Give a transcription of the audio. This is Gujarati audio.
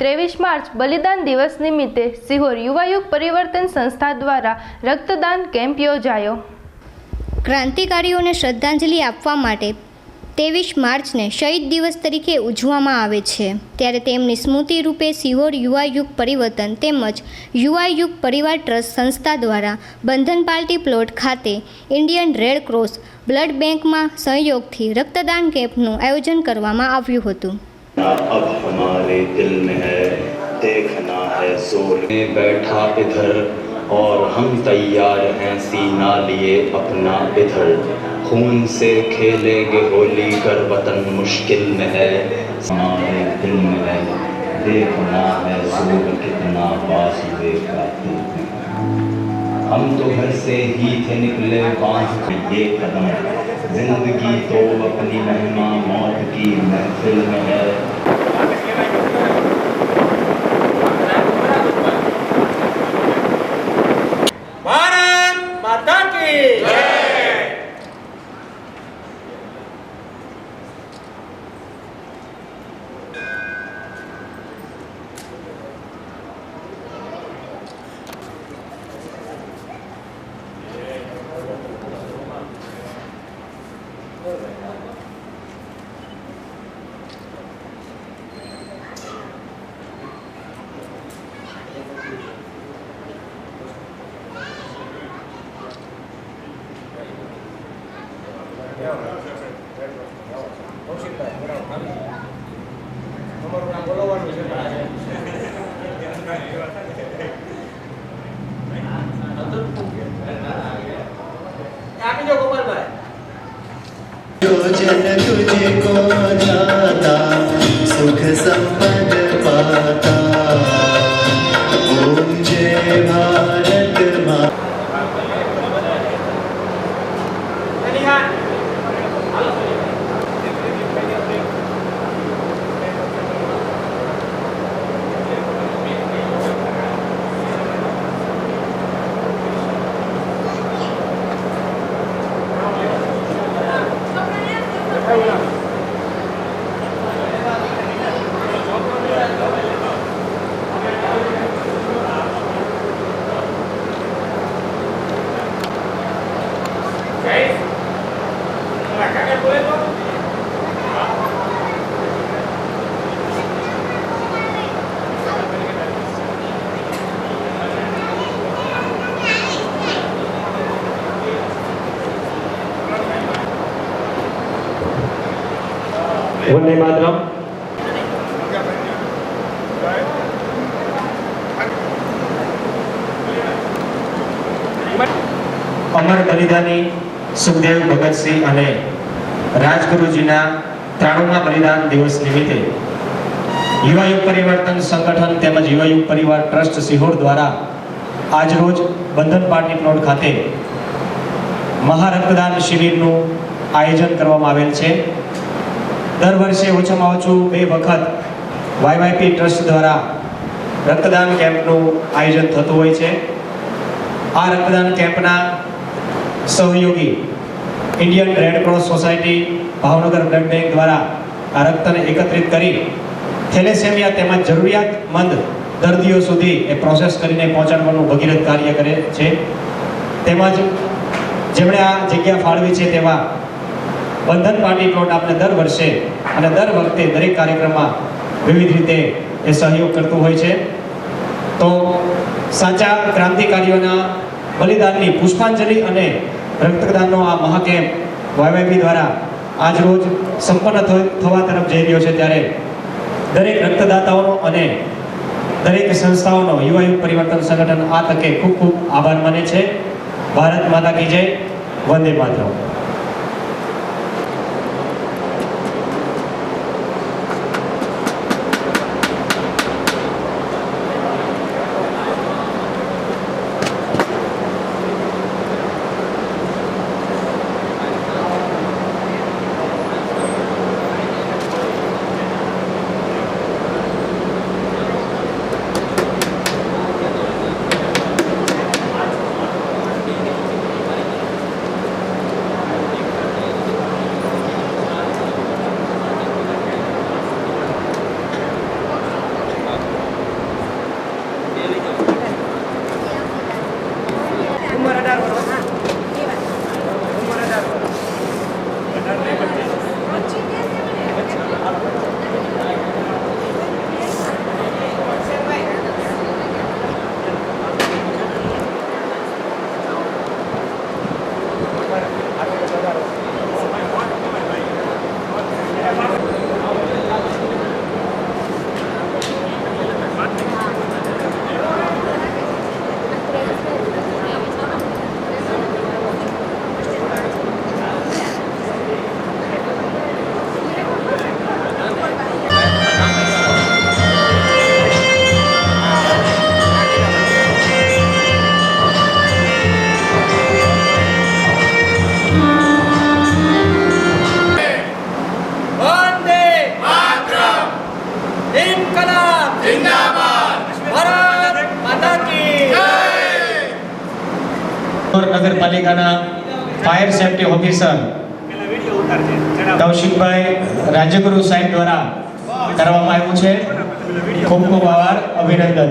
ત્રેવીસ માર્ચ બલિદાન દિવસ નિમિત્તે સિહોર યુવાયુગ પરિવર્તન સંસ્થા દ્વારા રક્તદાન કેમ્પ યોજાયો. ક્રાંતિકારીઓને શ્રદ્ધાંજલિ આપવા માટે ત્રેવીસ માર્ચને શહીદ દિવસ તરીકે ઉજવવામાં આવે છે. ત્યારે તેમની સ્મૃતિ રૂપે સિહોર યુવાયુગ પરિવર્તન તેમજ યુવાયુગ પરિવાર ટ્રસ્ટ સંસ્થા દ્વારા બંધન પાર્ટી પ્લોટ ખાતે ઇન્ડિયન રેડ ક્રોસ બ્લડ બેંકમાં સહયોગથી રક્તદાન કેમ્પનું આયોજન કરવામાં આવ્યું હતું. हमारे दिल में है, देखना है ज़ोर। में बैठा इधर और हम तैयार हैं सीना लिए अपना इधर। खून से खेलेंगे होली कर वतन मुश्किल में है। हमारे दिल में है, देखना है ज़ोर कितना में है। हम तो घर से ही थे निकले के ये कदम। ज़िंदगी तो अपनी महिमा मौत की महफिल में है। Thank you. जन तुझे को जाता सुख संपन्न વંદે માતરમ. અમર બલિદાની સુખદેવ ભગતસિંહ અને રાજગુરુજીના ત્રાણુમા બલિદાન દિવસ નિમિત્તે યુવા યુગ પરિવર્તન સંગઠન તેમજ યુવા યુગ પરિવાર ટ્રસ્ટ સિહોર દ્વારા આજરોજ બંધન પાર્ટી પ્લોટ ખાતે મહારક્તદાન શિબિરનું આયોજન કરવામાં આવેલ છે. દર વર્ષે ઓછામાં ઓછું બે વખત વાયવાયપી ટ્રસ્ટ દ્વારા રક્તદાન કેમ્પનું આયોજન થતું હોય છે. આ રક્તદાન કેમ્પના સહયોગી Indian Red Cross society Bhavnagar blood bank દ્વારા આ રક્તને એકત્રિત કરી થેલેસેમિયા તેમજ જરૂરિયાતમંદ દર્દીઓ સુધી એ પ્રોસેસ કરીને પહોંચાડવાનું ભગીરથ કાર્ય કરે છે. તેમજ જેમણે આ જગ્યા ફાળવી છે તેવા બંધન પાર્ટી પ્લોટ આપણે દર વર્ષે અને દર વખતે દરેક કાર્યક્રમમાં વિવિધ રીતે એ સહયોગ કરતું હોય છે. તો સાચા ક્રાંતિકારીઓના બલિદાનની પુષ્પાંજલિ અને રક્તદાનનો આ મહાકેમ્પ વાયવાયપી દ્વારા આજ રોજ સંપન્ન થવા તરફ જઈ રહ્યો છે ત્યારે દરેક રક્તદાતાઓનો અને દરેક સંસ્થાઓનો યુવા યુગ પરિવર્તન સંગઠન આ તકે ખૂબ ખૂબ આભાર માને છે. ભારત માતા કી જય. વંદે માતરમ. સિહોર નગરપાલિકાના ફાયર સેફટી ઓફિસર કૌશિકભાઈ રાજ્યગુરુ સાહેબ દ્વારા કરવામાં આવ્યું છે. ખૂબ ખૂબ આભાર, અભિનંદન.